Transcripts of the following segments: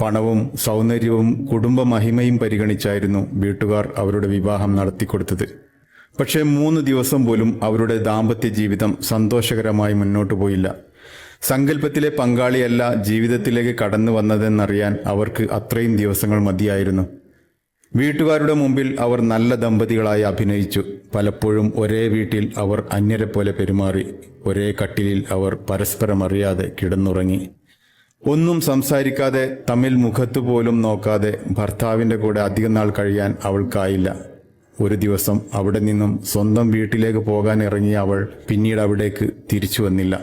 പണവും സൗന്ദര്യവും കുടുംബമഹിമയും പരിഗണിച്ചായിരുന്നു വീട്ടുകാർ അവരുടെ വിവാഹം നടത്തിക്കൊടുത്തത്. പക്ഷേ മൂന്ന് ദിവസം പോലും അവരുടെ ദാമ്പത്യ ജീവിതം സന്തോഷകരമായി മുന്നോട്ടു പോയില്ല. സങ്കല്പത്തിലെ പങ്കാളിയല്ല ജീവിതത്തിലേക്ക് കടന്നു വന്നതെന്നറിയാൻ അവർക്ക് അത്രയും ദിവസങ്ങൾ മതിയായിരുന്നു. വീട്ടുകാരുടെ മുമ്പിൽ അവർ നല്ല ദമ്പതികളായി അഭിനയിച്ചു. പലപ്പോഴും ഒരേ വീട്ടിൽ അവർ അന്യരെ പോലെ പെരുമാറി. ഒരേ കട്ടിലിൽ അവർ പരസ്പരം അറിയാതെ കിടന്നുറങ്ങി. ഒന്നും സംസാരിക്കാതെ തമ്മിൽ മുഖത്തു പോലും നോക്കാതെ ഭർത്താവിന്റെ കൂടെ അധികം നാൾ കഴിയാൻ അവൾക്കായില്ല. ഒരു ദിവസം അവിടെ നിന്നും സ്വന്തം വീട്ടിലേക്ക് പോകാൻ ഇറങ്ങിയ അവൾ പിന്നീട് അവിടേക്ക് തിരിച്ചു വന്നില്ല.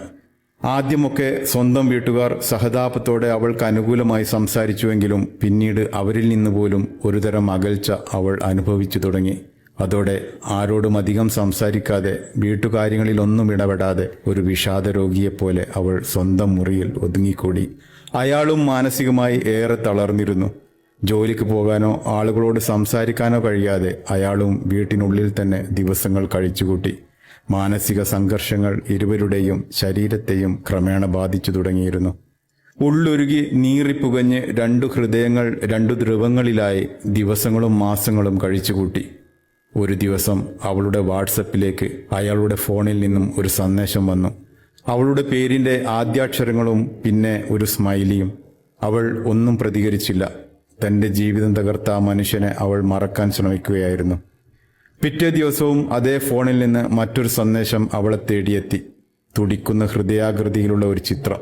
ആദ്യമൊക്കെ സ്വന്തം വീട്ടുകാർ സഹതാപത്തോടെ അവൾക്ക് അനുകൂലമായി സംസാരിച്ചുവെങ്കിലും പിന്നീട് അവരിൽ നിന്ന് പോലും ഒരുതരം അകൽച്ച അവൾ അനുഭവിച്ചു തുടങ്ങി. അതോടെ ആരോടും അധികം സംസാരിക്കാതെ വീട്ടുകാര്യങ്ങളിലൊന്നും ഇടപെടാതെ ഒരു വിഷാദ രോഗിയെപ്പോലെ അവൾ സ്വന്തം മുറിയിൽ ഒതുങ്ങിക്കൂടി. അയാളും മാനസികമായി ഏറെ തളർന്നിരുന്നു. ജോലിക്ക് പോകാനോ ആളുകളോട് സംസാരിക്കാനോ കഴിയാതെ അയാളും വീട്ടിനുള്ളിൽ തന്നെ ദിവസങ്ങൾ കഴിച്ചുകൂട്ടി. മാനസിക സംഘർഷങ്ങൾ ഇരുവരുടെയും ശരീരത്തെയും ക്രമേണ ബാധിച്ചു തുടങ്ങിയിരുന്നു. ഉള്ളൊരുകി നീറിപ്പുകഞ്ഞ് രണ്ടു ഹൃദയങ്ങൾ രണ്ടു ധ്രുവങ്ങളിലായി ദിവസങ്ങളും മാസങ്ങളും കഴിച്ചുകൂട്ടി. ഒരു ദിവസം അവളുടെ വാട്സപ്പിലേക്ക് അയാളുടെ ഫോണിൽ നിന്നും ഒരു സന്ദേശം വന്നു. അവളുടെ പേരിന്റെ ആദ്യാക്ഷരങ്ങളും പിന്നെ ഒരു സ്മൈലിയും അവൾ ഒന്നും പ്രതികരിച്ചില്ല. തന്റെ ജീവിതം തകർത്ത മനുഷ്യനെ അവൾ മറക്കാൻ ശ്രമിക്കുകയായിരുന്നു. പിറ്റേ ദിവസവും അതേ ഫോണിൽ നിന്ന് മറ്റൊരു സന്ദേശം അവളെ തേടിയെത്തി. തുടിക്കുന്ന ഹൃദയാകൃതിയിലുള്ള ഒരു ചിത്രം.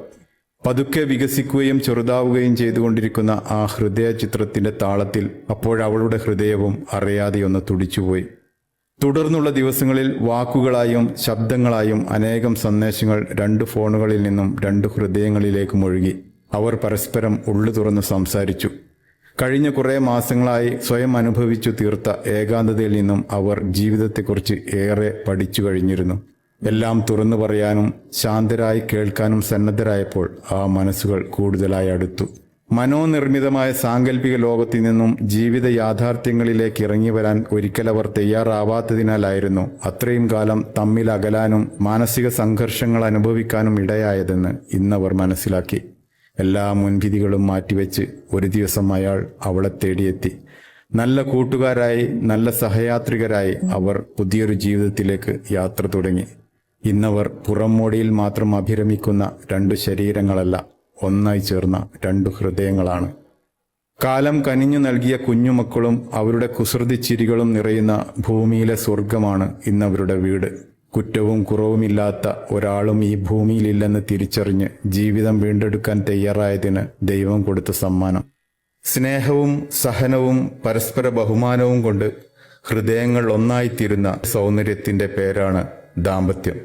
പതുക്കെ വികസിക്കുകയും ചെറുതാവുകയും ചെയ്തുകൊണ്ടിരിക്കുന്ന ആ ഹൃദയ ചിത്രത്തിന്റെ താളത്തിൽ അപ്പോഴവളുടെ ഹൃദയവും അറിയാതെയൊന്ന് തുടിച്ചുപോയി. തുടർന്നുള്ള ദിവസങ്ങളിൽ വാക്കുകളായും ശബ്ദങ്ങളായും അനേകം സന്ദേശങ്ങൾ രണ്ട് ഫോണുകളിൽ നിന്നും രണ്ട് ഹൃദയങ്ങളിലേക്കും ഒഴുകി. അവർ പരസ്പരം ഉള്ളു തുറന്ന് സംസാരിച്ചു. കഴിഞ്ഞ കുറേ മാസങ്ങളായി സ്വയം അനുഭവിച്ചു തീർത്ത ഏകാന്തതയിൽ നിന്നും അവർ ജീവിതത്തെക്കുറിച്ച് ഏറെ പഠിച്ചു കഴിഞ്ഞിരുന്നു. എല്ലാം തുറന്നു പറയാനും ശാന്തരായി കേൾക്കാനും സന്നദ്ധരായപ്പോൾ ആ മനസ്സുകൾ കൂടുതലായി അടുത്തു. മനോനിർമ്മിതമായ സാങ്കല്പിക ലോകത്തിൽ നിന്നും ജീവിത യാഥാർത്ഥ്യങ്ങളിലേക്ക് ഇറങ്ങി വരാൻ ഒരിക്കലവർ തയ്യാറാവാത്തതിനാലായിരുന്നു അത്രയും കാലം തമ്മിൽ അകലാനും മാനസിക സംഘർഷങ്ങൾ അനുഭവിക്കാനും ഇടയായതെന്ന് ഇന്നവർ മനസ്സിലാക്കി. എല്ലാ മുൻവിധികളും മാറ്റിവെച്ച് ഒരു ദിവസം അയാൾ അവളെ തേടിയെത്തി. നല്ല കൂട്ടുകാരായി നല്ല സഹയാത്രികരായി അവർ പുതിയൊരു ജീവിതത്തിലേക്ക് യാത്ര തുടങ്ങി. ഇന്നവർ പുറംമോടിയിൽ മാത്രം അഭിരമിക്കുന്ന രണ്ടു ശരീരങ്ങളല്ല ഒന്നായി ചേർന്ന രണ്ടു ഹൃദയങ്ങളാണ്. കാലം കനിഞ്ഞു നൽകിയ കുഞ്ഞുമക്കളും അവരുടെ കുസൃതിച്ചിരികളും നിറയുന്ന ഭൂമിയിലെ സ്വർഗമാണ് ഇന്നവരുടെ വീട്. കുറ്റവും കുറവുമില്ലാത്ത ഒരാളും ഈ ഭൂമിയിലില്ലെന്ന് തിരിച്ചറിഞ്ഞ് ജീവിതം വീണ്ടെടുക്കാൻ തയ്യാറായതിന് ദൈവം കൊടുത്ത സമ്മാനം. സ്നേഹവും സഹനവും പരസ്പര ബഹുമാനവും കൊണ്ട് ഹൃദയങ്ങൾ ഒന്നായിത്തീരുന്ന സൗന്ദര്യത്തിന്റെ പേരാണ് ദാമ്പത്യം.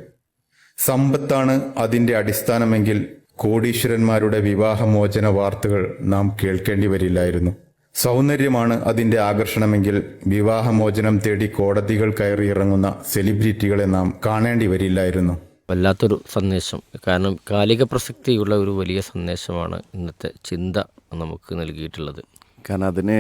സമ്പത്താണ് അതിന്റെ അടിസ്ഥാനമെങ്കിൽ കോടീശ്വരന്മാരുടെ വിവാഹമോചന വാർത്തകൾ നാം കേൾക്കേണ്ടി വരില്ലായിരുന്നു. സൗന്ദര്യമാണ് അതിന്റെ ആകർഷണമെങ്കിൽ വിവാഹമോചനം തേടി കോടതികൾ കയറി ഇറങ്ങുന്ന സെലിബ്രിറ്റികളെ നാം കാണേണ്ടി വരില്ലായിരുന്നു. വല്ലാത്തൊരു സന്ദേശം. കാരണം കാലിക പ്രസക്തിയുള്ള ഒരു വലിയ സന്ദേശമാണ് ഇന്നത്തെ ചിന്ത നമുക്ക് നൽകിയിട്ടുള്ളത്. കാരണം അതിന്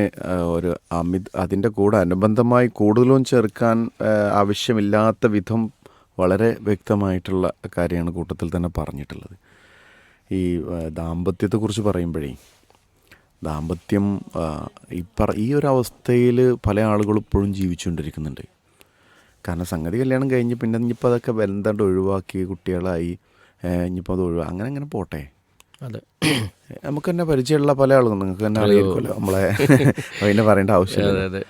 ഒരു അമിത് അതിന്റെ കൂടെ അനുബന്ധമായി കൂടുതലും ചേർക്കാൻ ആവശ്യമില്ലാത്ത വിധം വളരെ വ്യക്തമായിട്ടുള്ള കാര്യമാണ് കൂട്ടത്തിൽ തന്നെ പറഞ്ഞിട്ടുള്ളത്. ഈ ദാമ്പത്യത്തെക്കുറിച്ച് പറയുമ്പോഴേ ദാമ്പത്യം ഈ പറ ഈ ഒരു അവസ്ഥയിൽ പല ആളുകളും ഇപ്പോഴും ജീവിച്ചുകൊണ്ടിരിക്കുന്നുണ്ട്. കാരണം സംഗതി കല്യാണം കഴിഞ്ഞ് പിന്നെ ഇനിയിപ്പോൾ അതൊക്കെ എന്താണ്ട് ഒഴിവാക്കി കുട്ടികളായി ഇനിയിപ്പോൾ അത് ഒഴിവാ അങ്ങനെ അങ്ങനെ പോട്ടെ. അതെ. നമുക്ക് തന്നെ പരിചയമുള്ള പല ആളുകളും നിങ്ങൾക്ക് തന്നെ അറിയാമല്ലോ നമ്മളെ. അതിനെ പറയേണ്ട ആവശ്യമില്ല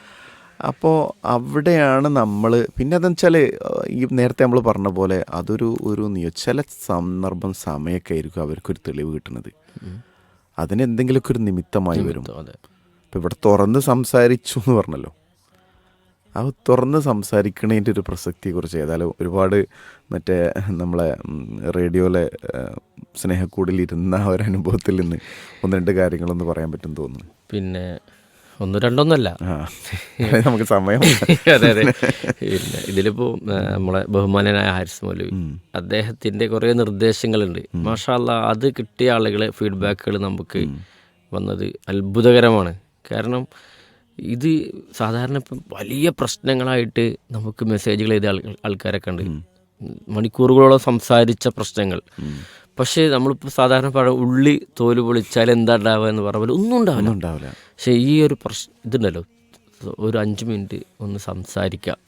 അപ്പോൾ അവിടെയാണ് നമ്മൾ പിന്നെ അതെന്ന് വെച്ചാൽ ഈ നേരത്തെ നമ്മൾ പറഞ്ഞ പോലെ അതൊരു ഒരു ചില സന്ദർഭം സമയമൊക്കെ ആയിരിക്കും അവർക്കൊരു തെളിവ് കിട്ടുന്നത്. അതിന് എന്തെങ്കിലുമൊക്കെ ഒരു നിമിത്തമായി വരും. അതെ. ഇപ്പം ഇവിടെ തുറന്ന് സംസാരിച്ചു എന്ന് പറഞ്ഞല്ലോ. ആ തുറന്ന് സംസാരിക്കണതിന്റെ ഒരു പ്രസക്തിയെക്കുറിച്ച് ഏതായാലും ഒരുപാട് മറ്റേ നമ്മളെ റേഡിയോയിലെ സ്നേഹക്കൂടിലിരുന്ന ആ ഒരു അനുഭവത്തിൽ നിന്ന് ഒന്ന് രണ്ട് കാര്യങ്ങളൊന്ന് പറയാൻ പറ്റും തോന്നുന്നു. പിന്നെ ഒന്ന് രണ്ടൊന്നല്ല. നമുക്ക് സമയം അതെ അതെ. പിന്നെ ഇതിലിപ്പോ ആ, നമ്മളെ ബഹുമാനനായ ഹാരിസ് മൗലവി അദ്ദേഹത്തിന്റെ കുറേ നിർദ്ദേശങ്ങളുണ്ട്. മാഷാല്ല അത് കിട്ടിയ ആളുകളെ ഫീഡ്ബാക്കുകൾ നമുക്ക് വന്നത് അത്ഭുതകരമാണ്. കാരണം ഇത് സാധാരണ ഇപ്പം വലിയ പ്രശ്നങ്ങളായിട്ട് നമുക്ക് മെസ്സേജുകൾ ചെയ്ത ആൾ- ആൾക്കാരൊക്കെ ഉണ്ട്. മണിക്കൂറുകളോളം സംസാരിച്ച പ്രശ്നങ്ങൾ. പക്ഷേ നമ്മളിപ്പോൾ സാധാരണ പഴം ഉള്ളി തോൽ പൊളിച്ചാൽ എന്താ ഉണ്ടാവുക എന്ന് പറഞ്ഞ പോലെ ഒന്നും ഉണ്ടാവില്ല. ഉണ്ടാവില്ല. പക്ഷേ ഈ ഒരു പ്രശ്നം ഇതുണ്ടല്ലോ ഒരു അഞ്ച് മിനിറ്റ് ഒന്ന് സംസാരിക്കാം.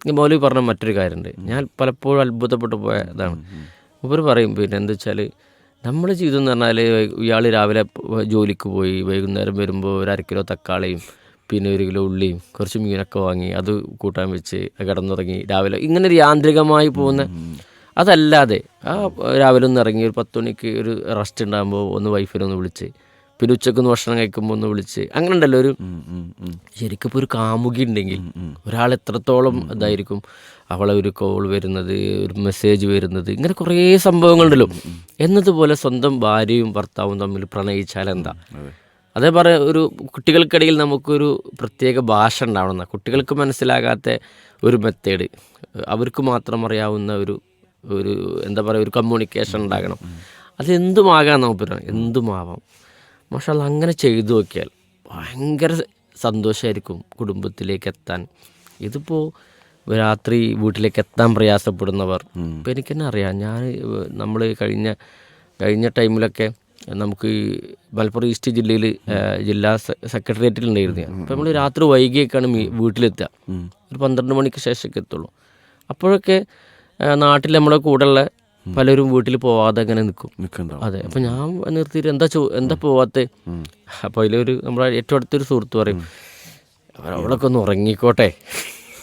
ഇനി മൗലവി പറഞ്ഞ മറ്റൊരു കാര്യമുണ്ട്. ഞാൻ പലപ്പോഴും അത്ഭുതപ്പെട്ടു പോയ ഇതാണ്. ഇവർ പറയും പിന്നെ എന്താ വെച്ചാൽ നമ്മുടെ ജീവിതം എന്ന് പറഞ്ഞാൽ ഇയാൾ രാവിലെ ജോലിക്ക് പോയി വൈകുന്നേരം വരുമ്പോൾ ഒരു അര കിലോ തക്കാളിയും പിന്നെ ഒരു കിലോ ഉള്ളിയും കുറച്ച് മീനൊക്കെ വാങ്ങി അത് കൂട്ടാൻ വെച്ച് കിടന്നുറങ്ങി രാവിലെ. ഇങ്ങനെ ഒരു യാന്ത്രികമായി പോകുന്ന അതല്ലാതെ ആ രാവിലെ ഒന്ന് ഇറങ്ങി ഒരു പത്ത് മണിക്ക് ഒരു റെസ്റ്റ് ഉണ്ടാകുമ്പോൾ ഒന്ന് വൈഫിനെ ഒന്ന് വിളിച്ച്. പിന്നെ ഉച്ചക്കൊന്ന് ഭക്ഷണം കഴിക്കുമ്പോൾ ഒന്ന് വിളിച്ച്. അങ്ങനെ ഉണ്ടല്ലോ ഒരു. ശരിക്കും ഇപ്പോൾ ഒരു കാമുകി ഉണ്ടെങ്കിൽ ഒരാൾ എത്രത്തോളം ഇതായിരിക്കും. അവളെ ഒരു കോൾ വരുന്നത് ഒരു മെസ്സേജ് വരുന്നത് ഇങ്ങനെ കുറേ സംഭവങ്ങളുണ്ടല്ലോ എന്നതുപോലെ സ്വന്തം ഭാര്യയും ഭർത്താവും തമ്മിൽ പ്രണയിച്ചാൽ എന്താ? അതേ. പറയാം ഒരു കുട്ടികൾക്കിടയിൽ നമുക്കൊരു പ്രത്യേക ഭാഷ ഉണ്ടാവണം കുട്ടികൾക്ക് മനസ്സിലാകാത്ത ഒരു മെത്തേഡ് അവർക്ക് മാത്രം അറിയാവുന്ന ഒരു ഒരു എന്താ പറയുക ഒരു കമ്മ്യൂണിക്കേഷൻ ഉണ്ടാകണം. അതെന്തുമാകാം നമുക്ക് പറയാം. എന്തുമാവാം? പക്ഷെ അങ്ങനെ ചെയ്തു നോക്കിയാൽ ഭയങ്കര സന്തോഷമായിരിക്കും കുടുംബത്തിലേക്ക് എത്താൻ. ഇതിപ്പോൾ രാത്രി വീട്ടിലേക്ക് എത്താൻ പ്രയാസപ്പെടുന്നവർ ഇപ്പം എനിക്കെന്നെ അറിയാം. ഞാൻ നമ്മൾ കഴിഞ്ഞ കഴിഞ്ഞ ടൈമിലൊക്കെ നമുക്ക് മലപ്പുറം ഈസ്റ്റ് ജില്ലയിൽ ജില്ലാ സെക്രട്ടേറിയറ്റിൽ ഉണ്ടായിരുന്നു ഞാൻ. അപ്പം നമ്മൾ രാത്രി വൈകിയൊക്കെയാണ് വീട്ടിലെത്തുക. ഒരു പന്ത്രണ്ട് മണിക്ക് ശേഷമൊക്കെ എത്തുള്ളൂ. അപ്പോഴൊക്കെ നാട്ടിൽ നമ്മുടെ കൂടെയുള്ള പലരും വീട്ടിൽ പോവാതെ അങ്ങനെ നിൽക്കും അതെ അപ്പം ഞാൻ നിർത്തിയിട്ട് എന്താ ചോ എന്താ പോവാത്ത? അപ്പോൾ അതിലൊരു നമ്മുടെ ഏറ്റവും അടുത്തൊരു സുഹൃത്ത് പറയും "അവർ അവളൊക്കെ ഒന്ന് ഉറങ്ങിക്കോട്ടെ.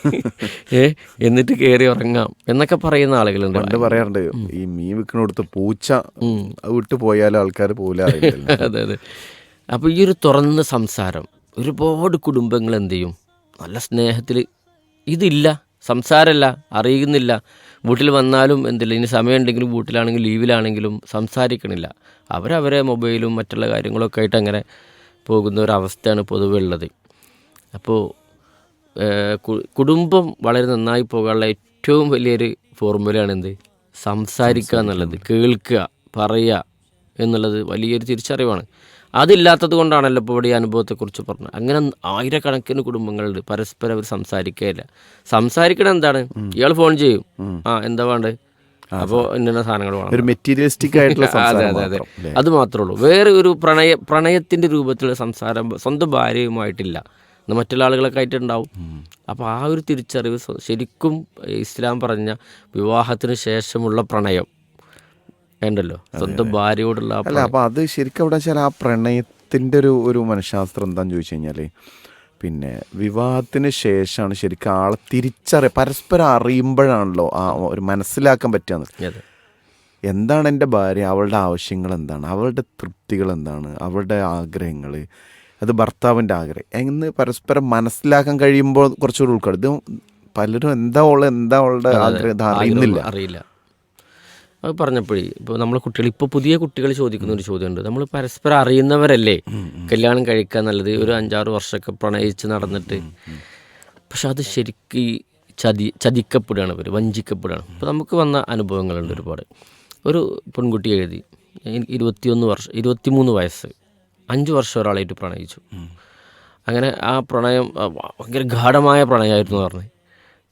ഏ എന്നിട്ട് കയറി ഉറങ്ങാം എന്നൊക്കെ പറയുന്ന ആളുകളുണ്ട്. പണ്ട് പറയാറുണ്ട് ഈ മീൻ വിൽക്കണടുത്ത് പൂച്ച വിട്ടു പോയാലും ആൾക്കാർ പോകില്ല അതെ അതെ. അപ്പോൾ ഈ ഒരു തുറന്ന സംസാരം ഒരുപാട് കുടുംബങ്ങൾ എന്ത് ചെയ്യും? നല്ല സ്നേഹത്തിൽ ഇതില്ല സംസാരമല്ല അറിയുന്നില്ല. വീട്ടിൽ വന്നാലും എന്തില്ല ഇനി സമയമുണ്ടെങ്കിലും വീട്ടിലാണെങ്കിലും ലീവിലാണെങ്കിലും സംസാരിക്കണില്ല. അവരവരെ മൊബൈലും മറ്റുള്ള കാര്യങ്ങളൊക്കെ ആയിട്ട് അങ്ങനെ പോകുന്ന ഒരവസ്ഥയാണ് പൊതുവെ ഉള്ളത്. അപ്പോൾ കുടുംബം വളരെ നന്നായി പോകാനുള്ള ഏറ്റവും വലിയൊരു ഫോർമുലയാണ് എന്ത്? സംസാരിക്കുക എന്നുള്ളത് കേൾക്കുക പറയുക എന്നുള്ളത് വലിയൊരു തിരിച്ചറിവാണ്. അതില്ലാത്തത് കൊണ്ടാണല്ലോ ഇപ്പോൾ ഇവിടെ ഈ അനുഭവത്തെക്കുറിച്ച് പറഞ്ഞത്. അങ്ങനെ ആയിരക്കണക്കിന് കുടുംബങ്ങളുണ്ട്. പരസ്പരം അവർ സംസാരിക്കുകയില്ല സംസാരിക്കണം എന്താണ്? ഇയാൾ ഫോൺ ചെയ്യും. ആ എന്താ വേണ്ട? അപ്പോൾ ഇന്ന സാധനങ്ങൾ വേണം. മെറ്റീരിയലിസ്റ്റിക് ആയിട്ടുള്ള അതെ അതെ അതെ. അത് മാത്രമേ ഉള്ളൂ വേറെ ഒരു പ്രണയ പ്രണയത്തിന്റെ രൂപത്തിലുള്ള സംസാരം സ്വന്തം ഭാര്യയുമായിട്ടില്ല. മറ്റുള്ള ആളുകളൊക്കെ ആയിട്ടുണ്ടാവും. അപ്പോൾ ആ ഒരു തിരിച്ചറിവ് ശരിക്കും ഇസ്ലാം പറഞ്ഞ വിവാഹത്തിന് ശേഷമുള്ള പ്രണയം. ഉണ്ടല്ലോ. സ്വന്തം ഭാര്യയോടുള്ള അല്ല. അപ്പോൾ അത് ശരിക്കും അവിടെ വെച്ചാൽ ആ പ്രണയത്തിന്റെ ഒരു ഒരു മനഃശാസ്ത്രം എന്താണെന്ന് ചോദിച്ചു കഴിഞ്ഞാൽ പിന്നെ വിവാഹത്തിന് ശേഷമാണ് ശരിക്കും ആളെ തിരിച്ചറിയ പരസ്പരം അറിയുമ്പോഴാണല്ലോ ആ ഒരു മനസ്സിലാക്കാൻ പറ്റുകയെന്ന് എന്താണ് എന്റെ ഭാര്യ? അവളുടെ ആവശ്യങ്ങൾ എന്താണ്? അവളുടെ തൃപ്തികൾ എന്താണ്? അവളുടെ ആഗ്രഹങ്ങൾ അത് ഭർത്താവിന്റെ ആഗ്രഹം എന്ന് പരസ്പരം മനസ്സിലാക്കാൻ കഴിയുമ്പോൾ കുറച്ചുകൂടി ഉൾക്കൊള്ളും. ഇത് പലരും എന്താ ഉള്ള എന്താ അവളുടെ ആഗ്രഹം അറിയുന്നില്ല. അറിയില്ല. അത് പറഞ്ഞപ്പോഴേ ഇപ്പോൾ നമ്മൾ കുട്ടികൾ ഇപ്പോൾ പുതിയ കുട്ടികൾ ചോദിക്കുന്ന ഒരു ചോദ്യമുണ്ട്. നമ്മൾ പരസ്പരം അറിയുന്നവരല്ലേ? കല്യാണം കഴിക്കുക നല്ലത് ഒരു അഞ്ചാറ് വർഷമൊക്കെ പ്രണയിച്ച് നടന്നിട്ട്. പക്ഷെ അത് ശരിക്ക് ചതി ചതിക്കപ്പെടുകയാണ് ഇവർ വഞ്ചിക്കപ്പെടുകയാണ്. അപ്പോൾ നമുക്ക് വന്ന അനുഭവങ്ങളുണ്ട് ഒരുപാട്. ഒരു പെൺകുട്ടി എഴുതി ഇരുപത്തിയൊന്ന് വർഷം ഇരുപത്തിമൂന്ന് വയസ്സ് അഞ്ച് വർഷം ഒരാളായിട്ട് പ്രണയിച്ചു. അങ്ങനെ ആ പ്രണയം ഭയങ്കര ഗാഠമായ പ്രണയമായിരുന്നു പറഞ്ഞത്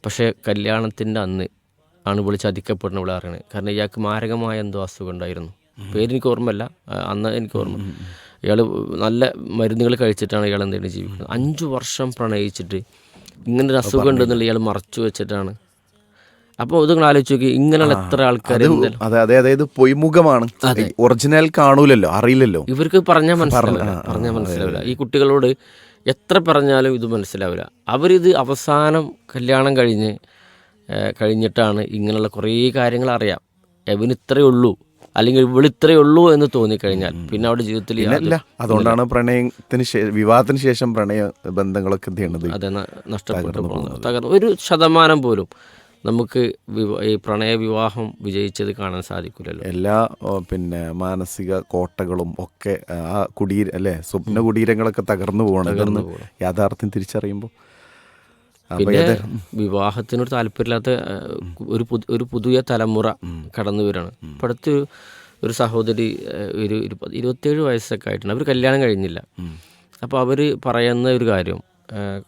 പക്ഷേ കല്യാണത്തിന്റെ അന്ന് ആണ് വിളി ചതിക്കപ്പെടുന്ന ഇവിടെ അറിയണത് കാരണം ഇയാൾക്ക് മാരകമായ എന്തോ അസുഖം ഉണ്ടായിരുന്നു. പേരെനിക്ക് ഓർമ്മയല്ല. അന്ന് എനിക്ക് ഓർമ്മ. ഇയാൾ നല്ല മരുന്നുകൾ കഴിച്ചിട്ടാണ് ഇയാൾ എന്തെങ്കിലും ജീവിക്കുന്നത്. അഞ്ചു വർഷം പ്രണയിച്ചിട്ട് ഇങ്ങനൊരു അസുഖം ഉണ്ടെന്നുള്ള ഇയാൾ മറച്ചു വെച്ചിട്ടാണ്. അപ്പോൾ ഇത് നിങ്ങൾ ആലോചിച്ച് നോക്കി. ഇങ്ങനെയുള്ള എത്ര ആൾക്കാർ അത് അതെ അതെ അതായത് പൊയ്മുഖമാണ്. ഒറിജിനൽ കാണൂലല്ലോ അറിയില്ലല്ലോ. ഇവർക്ക് പറഞ്ഞാൽ മനസ്സിലാവില്ല. പറഞ്ഞാൽ മനസ്സിലാവില്ല. ഈ കുട്ടികളോട് എത്ര പറഞ്ഞാലും ഇത് മനസ്സിലാവില്ല. അവരിത് അവസാനം കല്യാണം കഴിഞ്ഞ് കഴിഞ്ഞിട്ടാണ് ഇങ്ങനെയുള്ള കുറേ കാര്യങ്ങൾ അറിയാം. എവിൻ ഇത്രയേ ഉള്ളൂ അല്ലെങ്കിൽ ഇവിടെ ഇത്രയേ ഉള്ളൂ എന്ന് തോന്നിക്കഴിഞ്ഞാൽ പിന്നെ അവിടെ ജീവിതത്തിൽ അതുകൊണ്ടാണ് പ്രണയത്തിന് വിവാഹത്തിന് ശേഷം പ്രണയ ബന്ധങ്ങളൊക്കെ അതെ നഷ്ടപ്പെട്ടു തകർന്നു ഒരു ശതമാനം പോലും നമുക്ക് ഈ പ്രണയ വിവാഹം വിജയിച്ചത് കാണാൻ സാധിക്കില്ലല്ലോ. എല്ലാ പിന്നെ മാനസിക കോട്ടകളും ഒക്കെ ആ കുടീര അല്ലേ സ്വപ്ന കുടീരങ്ങളൊക്കെ തകർന്നു പോകണം. യാഥാർത്ഥ്യം തിരിച്ചറിയുമ്പോൾ പിന്നെ വിവാഹത്തിനൊരു വിവാഹത്തിനോട് താല്പര്യമില്ലാത്ത ഒരു പുതു- ഒരു പുതിയ തലമുറ കടന്നു വരികയാണ്. ഇപ്പം അടുത്ത് ഒരു സഹോദരി ഒരു ഇരുപത് ഇരുപത്തേഴ് വയസ്സൊക്കെ ആയിട്ടുണ്ട്. അവർ കല്യാണം കഴിഞ്ഞില്ല. അപ്പോൾ അവർ പറയുന്ന ഒരു കാര്യം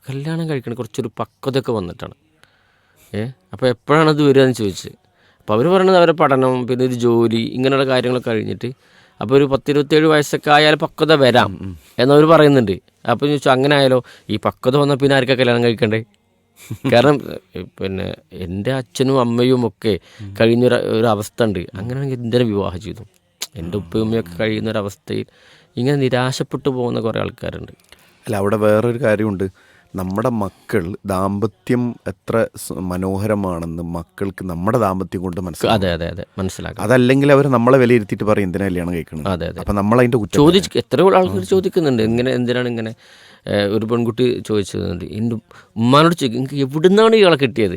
കല്യാണം കഴിക്കണ കുറച്ചൊരു പക്വതയൊക്കെ വന്നിട്ടാണ്. ഏ അപ്പോൾ എപ്പോഴാണ് അത് വരിക എന്ന് ചോദിച്ച്. അപ്പോൾ അവർ പറയണത് അവരെ പഠനം പിന്നെ ഒരു ജോലി ഇങ്ങനെയുള്ള കാര്യങ്ങളൊക്കെ കഴിഞ്ഞിട്ട് അപ്പോൾ ഒരു പത്തിരുപത്തേഴ് വയസ്സൊക്കെ ആയാൽ പക്വത വരാം എന്നവർ പറയുന്നുണ്ട്. അപ്പോൾ ചോദിച്ചു അങ്ങനെ ആയാലോ ഈ പക്വത വന്നാൽ പിന്നെ ആർക്കാ കല്യാണം കഴിക്കണ്ടേ? കാരണം പിന്നെ എന്റെ അച്ഛനും അമ്മയും ഒക്കെ കഴിയുന്നൊരു ഒരു അവസ്ഥ ഉണ്ട്. അങ്ങനെയാണെങ്കിൽ എന്തിനും വിവാഹം ചെയ്തു എന്റെ ഉപ്പയും ഉമ്മയൊക്കെ കഴിയുന്ന ഒരു അവസ്ഥയിൽ ഇങ്ങനെ നിരാശപ്പെട്ടു പോകുന്ന കുറേ ആൾക്കാരുണ്ട്. അല്ല അവിടെ വേറൊരു കാര്യമുണ്ട്. നമ്മുടെ മക്കൾ ദാമ്പത്യം എത്ര മനോഹരമാണെന്ന് മക്കൾക്ക് നമ്മുടെ ദാമ്പത്യം കൊണ്ട് മനസ്സിലാക്കും അതെ അതെ അതെ. മനസ്സിലാക്കാം. അതല്ലെങ്കിൽ അവർ നമ്മളെ വിലയിരുത്തിയിട്ട് പറയും എന്തിനാ കല്യാണം കഴിക്കണം അതെ അതെ. അപ്പം നമ്മൾ അതിന്റെ ചോദിച്ച് എത്രയോ ആൾക്കാർ ചോദിക്കുന്നുണ്ട്. ഇങ്ങനെ എന്തിനാണ് ഇങ്ങനെ ഒരു പെൺകുട്ടി ചോദിച്ചതുണ്ട് എന്റെ ഉമ്മാനോട് ചോദിക്കും നിങ്ങൾക്ക് എവിടുന്നാണ് ഇയാളെ കിട്ടിയത്?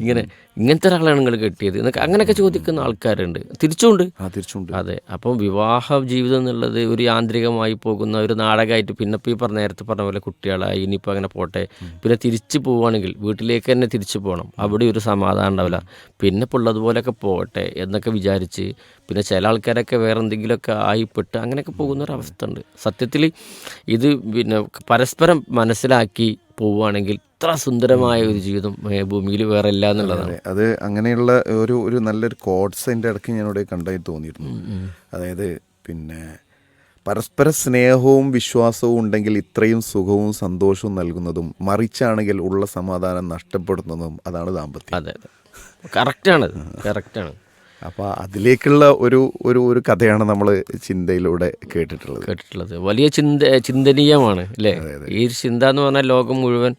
ഇങ്ങനെ ഇങ്ങനത്തെ ഒരാളാണ് നിങ്ങൾ കിട്ടിയത്? എന്നൊക്കെ അങ്ങനെയൊക്കെ ചോദിക്കുന്ന ആൾക്കാരുണ്ട്. തിരിച്ചുണ്ട്. തിരിച്ചുണ്ട്. അതെ. അപ്പം വിവാഹ ജീവിതം എന്നുള്ളത് ഒരു യാന്ത്രികമായി പോകുന്ന ഒരു നാടകമായിട്ട് പിന്നെ ഇപ്പോൾ ഈ പറഞ്ഞ നേരത്തെ പറഞ്ഞ പോലെ കുട്ടികളായി ഇനിയിപ്പോൾ അങ്ങനെ പോട്ടെ. പിന്നെ തിരിച്ചു പോവുകയാണെങ്കിൽ വീട്ടിലേക്ക് തന്നെ തിരിച്ചു പോകണം അവിടെ ഒരു സമാധാനം ഉണ്ടാവില്ല. പിന്നെ ഇപ്പോൾ ഉള്ളതുപോലെയൊക്കെ പോകട്ടെ എന്നൊക്കെ വിചാരിച്ച് പിന്നെ ചില ആൾക്കാരൊക്കെ വേറെ എന്തെങ്കിലുമൊക്കെ ആയിപ്പെട്ട് അങ്ങനെയൊക്കെ പോകുന്നൊരവസ്ഥ ഉണ്ട് സത്യത്തിൽ ഇത് പിന്നെ പരസ്പരം മനസ്സിലാക്കി പോവുകയാണെങ്കിൽ ഇത്ര സുന്ദരമായ ഒരു ജീവിതം ഭൂമിയിൽ വേറെ ഇല്ല എന്നുള്ളതാണ്. അതെ അങ്ങനെയുള്ള ഒരു ഒരു നല്ലൊരു കോഡ്സ് അതിന്റെ ഇടയ്ക്ക് ഞാനിവിടെ കണ്ടായി തോന്നിയിരുന്നു. അതായത് പിന്നെ പരസ്പര സ്നേഹവും വിശ്വാസവും ഉണ്ടെങ്കിൽ ഇത്രയും സുഖവും സന്തോഷവും നൽകുന്നതും മറിച്ചാണെങ്കിൽ ഉള്ള സമാധാനം നഷ്ടപ്പെടുന്നതും അതാണ് ദാമ്പത്യം. അതെ അതെ. കറക്റ്റാണത് കറക്റ്റാണ് അപ്പോൾ അതിലേക്കുള്ള ഒരു ഒരു ഒരു കഥയാണ് നമ്മൾ ചിന്തയിലൂടെ കേട്ടിട്ടുള്ളത്. കേട്ടിട്ടുള്ളത്. വലിയ ചിന്ത ചിന്തനീയമാണ് അല്ലേ? ഈ ചിന്ത എന്ന് പറഞ്ഞാൽ ലോകം മുഴുവൻ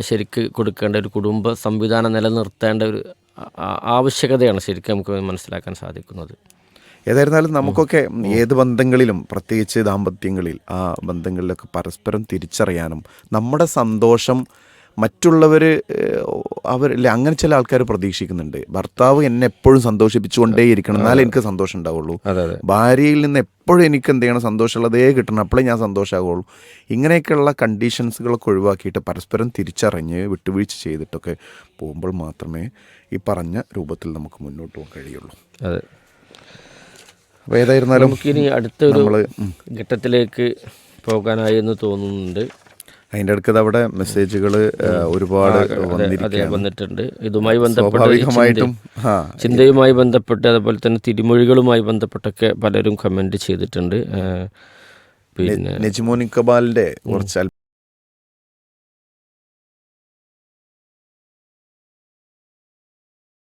ശരിക്ക് കൊടുക്കേണ്ട ഒരു കുടുംബ സംവിധാനം നിലനിർത്തേണ്ട ഒരു ആവശ്യകതയാണ് ശരിക്കും നമുക്ക് മനസ്സിലാക്കാൻ സാധിക്കുന്നത്. ഏതായിരുന്നാലും നമുക്കൊക്കെ ഏത് ബന്ധങ്ങളിലും പ്രത്യേകിച്ച് ദാമ്പത്യങ്ങളിൽ ആ ബന്ധങ്ങളിലൊക്കെ പരസ്പരം തിരിച്ചറിയാനും നമ്മുടെ സന്തോഷം മറ്റുള്ളവർ അവരില്ല അങ്ങനെ ചില ആൾക്കാർ പ്രതീക്ഷിക്കുന്നുണ്ട്. ഭർത്താവ് എന്നെ എപ്പോഴും സന്തോഷിപ്പിച്ചുകൊണ്ടേയിരിക്കണം എന്നാലേ എനിക്ക് സന്തോഷം ഉണ്ടാവുള്ളൂ. ഭാര്യയിൽ നിന്ന് എപ്പോഴും എനിക്ക് എന്ത് ചെയ്യണം? സന്തോഷമുള്ളതേ കിട്ടണം. അപ്പോഴേ ഞാൻ സന്തോഷമാകുള്ളൂ ഇങ്ങനെയൊക്കെയുള്ള കണ്ടീഷൻസുകളൊക്കെ ഒഴിവാക്കിയിട്ട് പരസ്പരം തിരിച്ചറിഞ്ഞ് വിട്ടുവീഴ്ച ചെയ്തിട്ടൊക്കെ പോകുമ്പോൾ മാത്രമേ ഈ പറഞ്ഞ രൂപത്തിൽ നമുക്ക് മുന്നോട്ട് പോകാൻ കഴിയുള്ളൂ. അതെ. അപ്പോൾ ഏതായിരുന്നാലും നമുക്കിനി അടുത്തൊരു ഘട്ടത്തിലേക്ക് പോകാനായി എന്ന് തോന്നുന്നുണ്ട്. അതിന്റെ അടുക്കത് അവിടെ മെസ്സേജുകൾ ഒരുപാട് വന്നിട്ടുണ്ട്. ഇതുമായി ബന്ധപ്പെട്ട് ചിന്തയുമായി ബന്ധപ്പെട്ട് അതുപോലെ തന്നെ തിരുമൊഴികളുമായി ബന്ധപ്പെട്ടൊക്കെ പലരും കമന്റ് ചെയ്തിട്ടുണ്ട്. പിന്നെ നെജ്മോൻ ഇക്കബാലിന്റെ കുറച്ച്